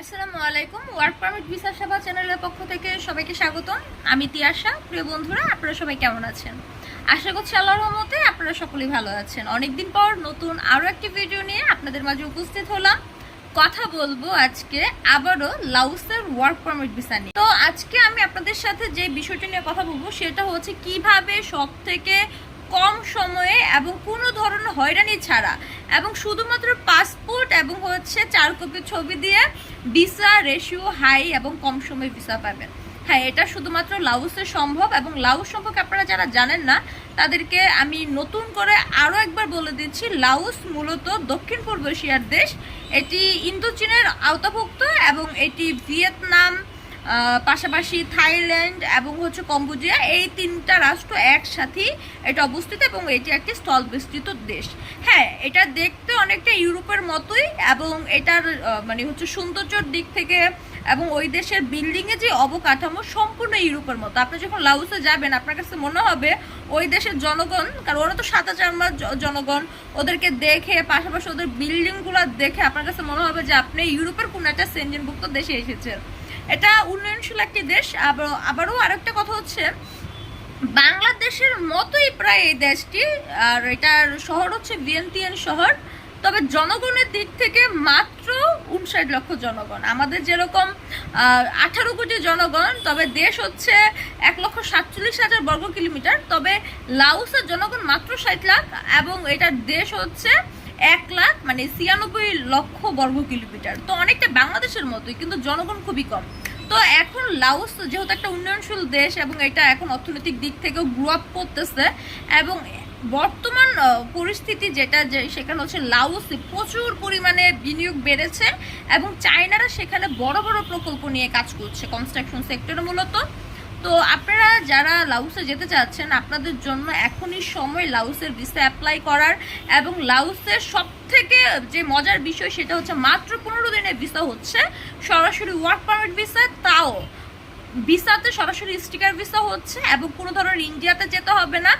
আসসালামু আলাইকুম work permit visa সেবা চ্যানেলের পক্ষ থেকে সবাইকে স্বাগতম। আমি তিয়াশা। প্রিয় বন্ধুরা, আপনারা সবাই কেমন আছেন? আশা করছি আল্লাহর রহমতে আপনারা সকলেই ভালো আছেন। অনেকদিন পর নতুন আরও একটি ভিডিও নিয়ে আপনাদের মাঝে উপস্থিত হলাম। কথা বলব আজকে আবারও লাউসের ওয়ার্ক পারমিট ভিসা নিয়ে। তো আজকে আমি আপনাদের সাথে যে বিষয়টি নিয়ে কথা বলব, সেটা হচ্ছে কীভাবে সব থেকে কম সময়ে এবং কোনো ধরনের হয়রানি ছাড়া। এবং শুধুমাত্র পাসপোর্ট এবং হচ্ছে চার কপি ছবি দিয়ে ভিসা, রেশিও, হাই এবং কম সময়ে ভিসা পাবেন। হ্যাঁ এটা শুধুমাত্র লাউসে সম্ভব এবং লাউস সম্পর্কে আপনারা যারা জানেন না, তাদেরকে আমি নতুন করে আরও একবার বলে দিচ্ছি লাউস মূলত দক্ষিণ পূর্ব এশিয়ার দেশ। এটি ইন্দো চীনের আওতাভুক্ত এবং এটি ভিয়েতনাম পাশাপাশি থাইল্যান্ড এবং হচ্ছে কম্বোডিয়া, এই তিনটা রাষ্ট্র একসাথেই এটা অবস্থিত এবং এটি একটি স্থল বিস্তৃত দেশ। হ্যাঁ এটা দেখতে অনেকটা ইউরোপের মতোই এবং এটার মানে হচ্ছে সৌন্দর্যের দিক থেকে এবং ওই দেশের বিল্ডিং এ যে অবকাঠামো সম্পূর্ণ ইউরোপের মতো। আপনি যখন লাউসে যাবেন, আপনার কাছে মনে হবে ওই দেশের জনগণ, কারণ ওরা তো সাদা চামড়ার জনগণ, ওদেরকে দেখে, পাশাপাশি ওদের বিল্ডিংগুলো দেখে আপনার কাছে মনে হবে যে আপনি ইউরোপের কোনো একটা সেঞ্জনভুক্ত দেশে এসেছেন। এটা উন্নয়নশীল একটি দেশ, আবার, আবারও আরেকটা কথা হচ্ছে, বাংলাদেশের মতোই প্রায় এই দেশটি, আর এটার শহর হচ্ছে ভিয়েন্তিয়ান শহর, তবে জনগণের দিক থেকে মাত্র উনষাট লক্ষ জনগণ। আমাদের যেরকম আঠারো কোটি জনগণ, তবে দেশ হচ্ছে এক লক্ষ সাতচল্লিশ হাজার বর্গ কিলোমিটার, তবে লাউসের জনগণ মাত্র ষাট লাখ, এবং এটার দেশ হচ্ছে এক লাখ মানে ছিয়ানব্বই লক্ষ বর্গ কিলোমিটার। তো অনেকটা বাংলাদেশের মতোই, কিন্তু জনগণ খুবই কম। তো এখন লাওস যেহেতু একটা উন্নয়নশীল দেশ এবং এটা এখন অর্থনৈতিক দিক থেকেও গ্রো আপ করতেছে, এবং বর্তমান পরিস্থিতি যেটা যে সেখানে হচ্ছে লাওসে প্রচুর পরিমাণে বিনিয়োগ বেড়েছে, এবং চায়নারা সেখানে বড় বড় প্রকল্প নিয়ে কাজ করছে কনস্ট্রাকশন সেক্টরে মূলত। তো আপনারা যারা লাউসে যেতে চাচ্ছেন, আপনাদের জন্য এখনই সময় লাউসের ভিসা অ্যাপ্লাই করার এবং লাউসের সব থেকে যে মজার বিষয় সেটা হচ্ছে মাত্র পনেরো দিনের ভিসা হচ্ছে, সরাসরি ওয়ার্ক পারমিট ভিসা, তাও ভিসাতে সরাসরি স্টিকার ভিসা হচ্ছে এবং কোনো ধরনের ইন্ডিয়াতে যেতে হবে না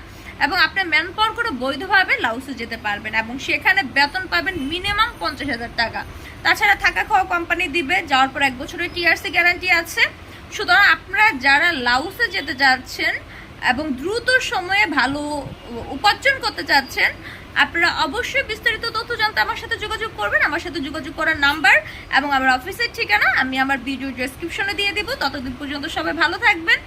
এবং আপনি ম্যান পাওয়ার করে বৈধভাবে লাউসে যেতে পারবেন এবং সেখানে বেতন পাবেন মিনিমাম পঞ্চাশ হাজার টাকা। তাছাড়া থাকা খাওয়া কোম্পানি দিবে, যাওয়ার পর এক বছরের টিআরসি গ্যারান্টি আছে। সুতরাং আপনারা যারা লাউসে যেতে চাচ্ছেন এবং দ্রুত সময়ে ভালো উপার্জন করতে চাচ্ছেন আপনারা অবশ্যই বিস্তারিত তথ্য জানতে আমার সাথে যোগাযোগ করবেন। আমার সাথে যোগাযোগ করার নাম্বার এবং আমার অফিসের ঠিকানা আমি আমার ভিডিও ডেসক্রিপশনে দিয়ে দিব। ততদিন পর্যন্ত সবাই ভালো থাকবেন।